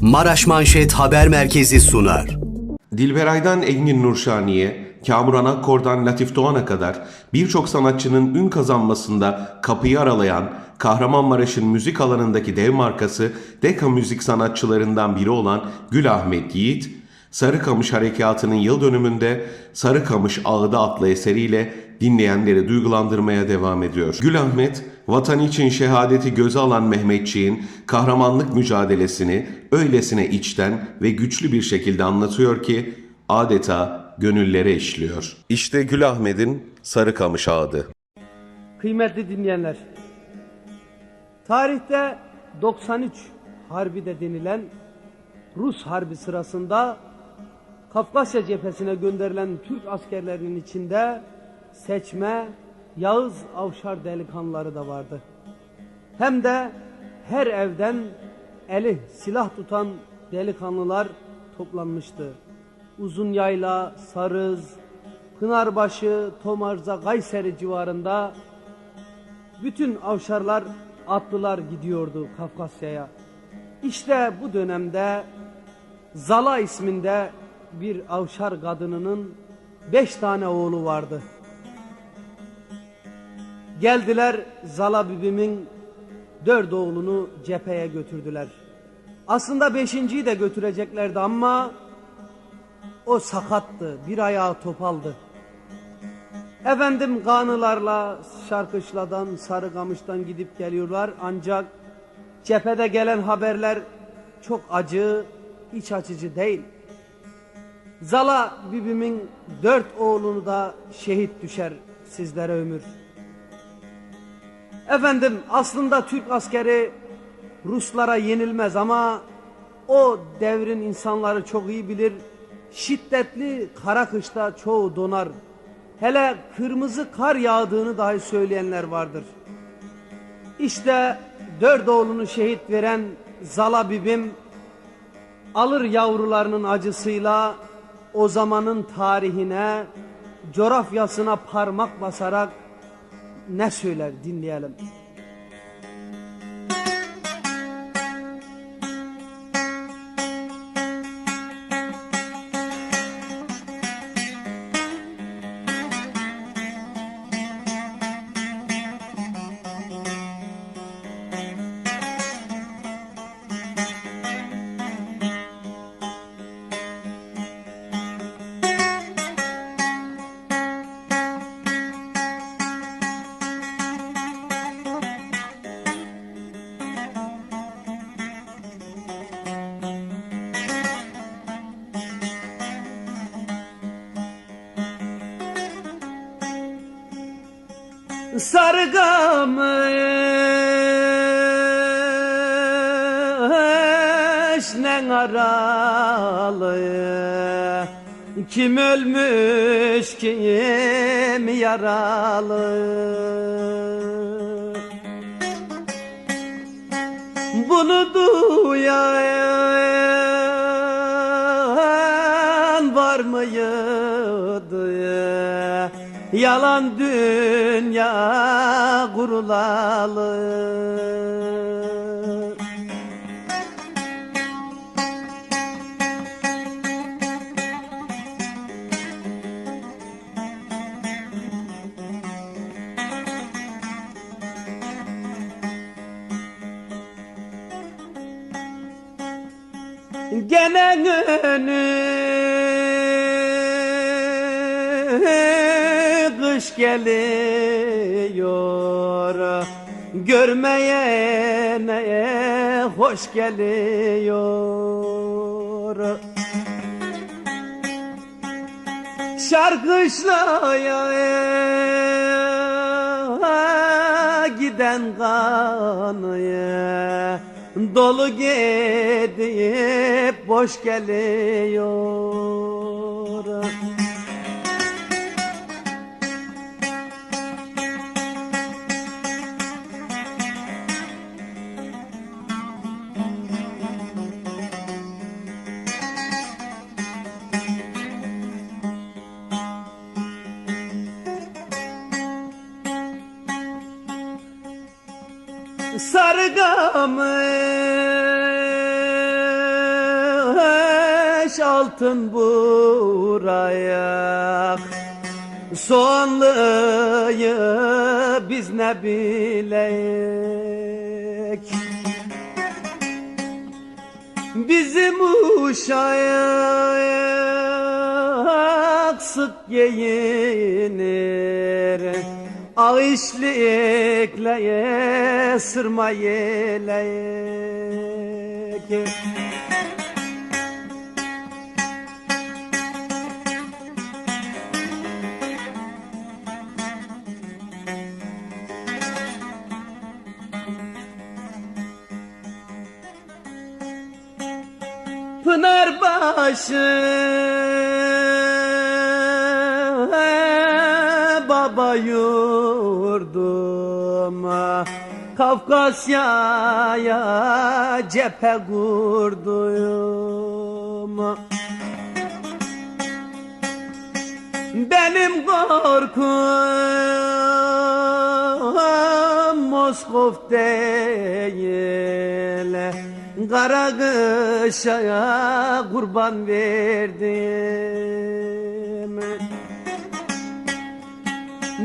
Maraş Manşet Haber Merkezi sunar. Dilberay'dan Engin Nurşani'ye, Kamuran Akkor'dan Latif Doğan'a kadar birçok sanatçının ün kazanmasında kapıyı aralayan Kahramanmaraş'ın müzik alanındaki dev markası Deka müzik sanatçılarından biri olan Gül Ahmet Yiğit, Sarıkamış Harekatı'nın yıl dönümünde Sarıkamış Ağıdı adlı eseriyle dinleyenleri duygulandırmaya devam ediyor. Gül Ahmet, vatan için şehadeti göze alan Mehmetçiğin kahramanlık mücadelesini öylesine içten ve güçlü bir şekilde anlatıyor ki adeta gönüllere işliyor. İşte Gül Ahmet'in Sarıkamış Ağıdı. Kıymetli dinleyenler, tarihte 93 Harbi de denilen Rus Harbi sırasında Kafkasya cephesine gönderilen Türk askerlerinin içinde seçme Yağız Avşar delikanlıları da vardı. Hem de her evden eli silah tutan delikanlılar toplanmıştı. Uzun Yayla, Sarız, Pınarbaşı, Tomarza, Kayseri civarında bütün avşarlar atlılar gidiyordu Kafkasya'ya. İşte bu dönemde Zala isminde bir avşar kadınının beş tane oğlu vardı. Geldiler Zala bibimin dört oğlunu cepheye götürdüler. Aslında beşinciyi de götüreceklerdi ama o sakattı, bir ayağı topaldı. Efendim kanılarla Şarkışla'dan, Sarıkamış'tan gidip geliyorlar ancak cephede gelen haberler çok acı, iç açıcı değil. Zala bibimin dört oğlunu da şehit düşer sizlere ömür. Efendim aslında Türk askeri Ruslara yenilmez ama o devrin insanları çok iyi bilir. Şiddetli kara kışta çoğu donar. Hele kırmızı kar yağdığını dahi söyleyenler vardır. İşte dört oğlunu şehit veren Zala bibim alır yavrularının acısıyla o zamanın tarihine, coğrafyasına parmak basarak ne söyler dinleyelim. Sargamış ne aralı Kim ölmüş kim yaralı Bunu duyan var mıydı? Yalan dünya kurulalı. Gene önü geliyor. Görmeyene hoş geliyor. Şarkışlaya giden kanıya Dolu gidip boş geliyor Sarıgamış altın buraya. Soğanlıyı biz ne bilek Bizim uşak sık giyinir Ağ işlikle sırma yelek. Pınarbaşı baba yurdum Kafkasya'ya cephe kurdum Benim korkum Moskov değil. Kara kışa kurban verdim.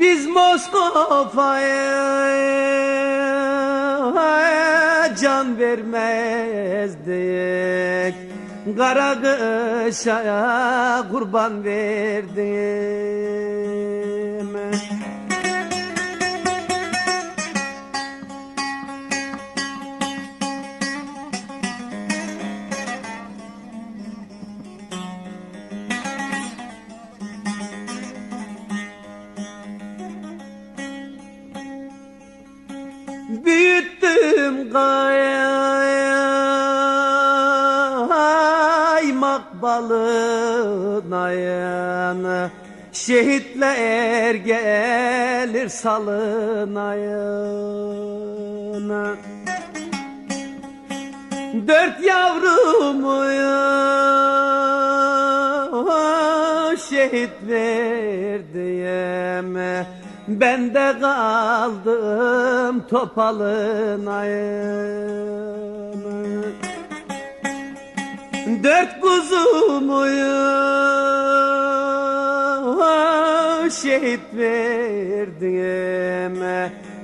Biz Moskova'ya can vermezdik. Kara kışa kurban verdim balına yan Şehitler gelir salına yan Dört yavrumu şehit verdim Ben de kaldım topalın ayım Dört kuzumu şehit verdim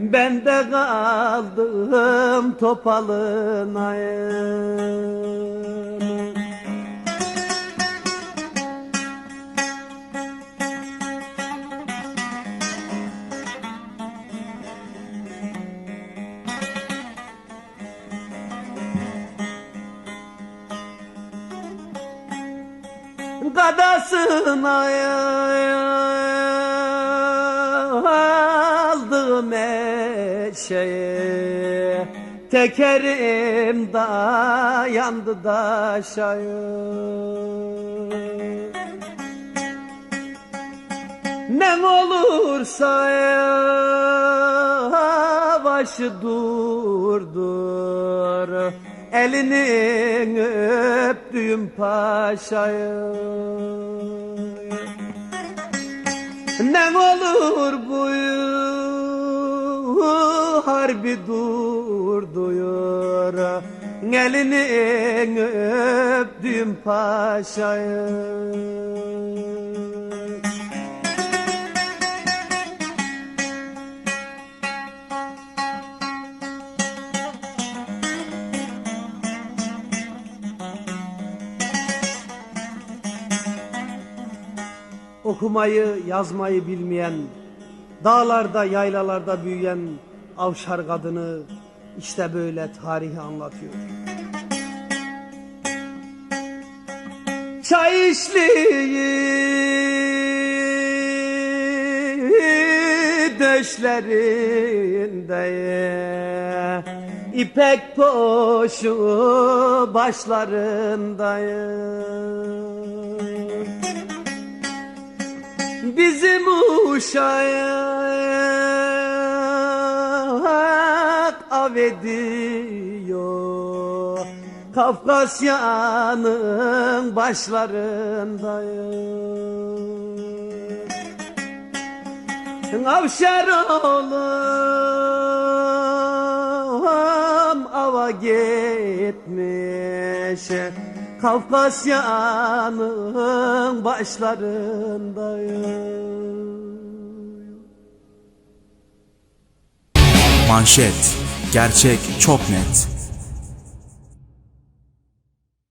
Ben de kaldım topalın Gadasına aldım eşeği. Tekerim dayandı daşayı Ne olursa başı durdur. Elini öptüğüm paşayı. Ne olur bu harbi durduyor Elini öptüğüm paşayı Okumayı, yazmayı bilmeyen, dağlarda, yaylalarda büyüyen avşar kadını işte böyle tarihi anlatıyor. Çay işliği döşlerinde İpek poşu başlarındayım Bizim uşak av ediyor. Kafkasya'nın başlarındayım. Avşar oğlum ava gitmiş Kafkasya'nın başlarındayım. Manşet. Gerçek çok net.